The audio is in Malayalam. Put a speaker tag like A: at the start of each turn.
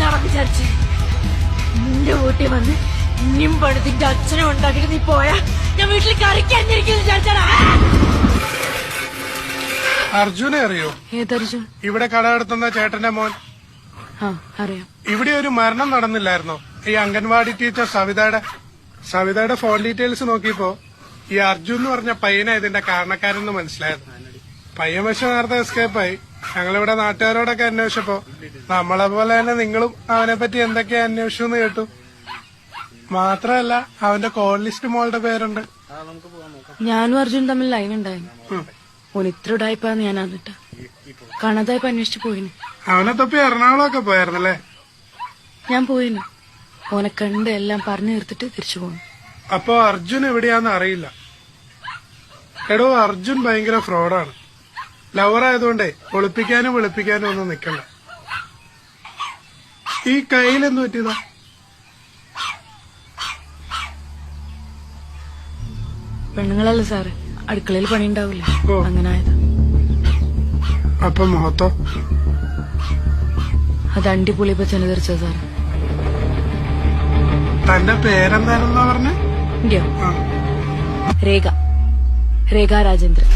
A: എന്താണെന്ന് വിചാരിച്ച്. നിന്റെ വീട്ടിൽ വന്ന് ഇനിയും പണിതിന്റെ അച്ഛനെ ഉണ്ടാക്കിട്ട് നീ പോയാ ഞാൻ വീട്ടിൽ കറിക്കാഞ്ഞിരിക്കുന്നു വിചാരിച്ചാടാ.
B: അർജുനെ അറിയോ?
A: ഏതർജുൻ
B: ഇവിടെ കട നടത്തുന്ന ചേട്ടന്റെ മോൻ.
A: അറിയാം.
B: ഇവിടെ ഒരു മരണം നടന്നില്ലായിരുന്നോ? ഈ അംഗൻവാടി ടീച്ചർ സവിതയുടെ സവിതയുടെ ഫോൺ ഡീറ്റെയിൽസ് നോക്കിയപ്പോ ഈ അർജുൻ എന്ന് പറഞ്ഞ പയ്യനെ ഇതിന്റെ കാരണക്കാരെന്ന് മനസ്സിലായത്. പയ്യൻ പക്ഷെ നേരത്തെ എസ്കേപ്പായി ഞങ്ങളിവിടെ നാട്ടുകാരോടൊക്കെ അന്വേഷിച്ചപ്പോ നമ്മളെ പോലെ തന്നെ നിങ്ങളും അവനെ പറ്റി എന്തൊക്കെയാ അന്വേഷിച്ചു എന്ന് കേട്ടു. മാത്രല്ല അവന്റെ കോൾ ലിസ്റ്റ് മോളുടെ പേരുണ്ട്.
A: ഞാനും അർജുൻ തമ്മിൽ ലൈൻ ഉണ്ടായി.
B: ഉം.
A: ഓൻ ഇത്ര ഉടായ്പാന്ന് ഞാൻ അറിഞ്ഞിട്ട. കാണാതായപ്പോ അന്വേഷിച്ചു പോയിന്.
B: അവനെ തൊപ്പി എറണാകുളമൊക്കെ പോയായിരുന്നല്ലേ?
A: ഞാൻ പോയിന്. ഓനെ കണ്ട് എല്ലാം പറഞ്ഞു തീർത്തിട്ട് തിരിച്ചു പോന്നു.
B: അപ്പോ അർജുൻ എവിടെയാന്ന് അറിയില്ല. എടോ അർജുൻ ഭയങ്കര ഫ്രോഡാണ് ലവർ ആയതുകൊണ്ടേ ഒളിപ്പിക്കാനും വെളുപ്പിക്കാനും ഒന്നും നിക്കണ്ട. ഈ കയ്യിൽ എന്ത് പറ്റിയതാ?
A: പെണ്ണുങ്ങളല്ല സാറ്? അടുക്കളയിൽ പണി ഉണ്ടാവില്ല. അങ്ങനെ ആയത്.
B: അപ്പൊ മുഖത്തോ?
A: അത് അണ്ടിപൊളിയപ്പോ ചെന്ന് തീർച്ച സാറ്.
B: തന്റെ പേരെന്താണെന്നാ പറഞ്ഞ?
A: രേഖ. രേഖ രാജേന്ദ്രൻ.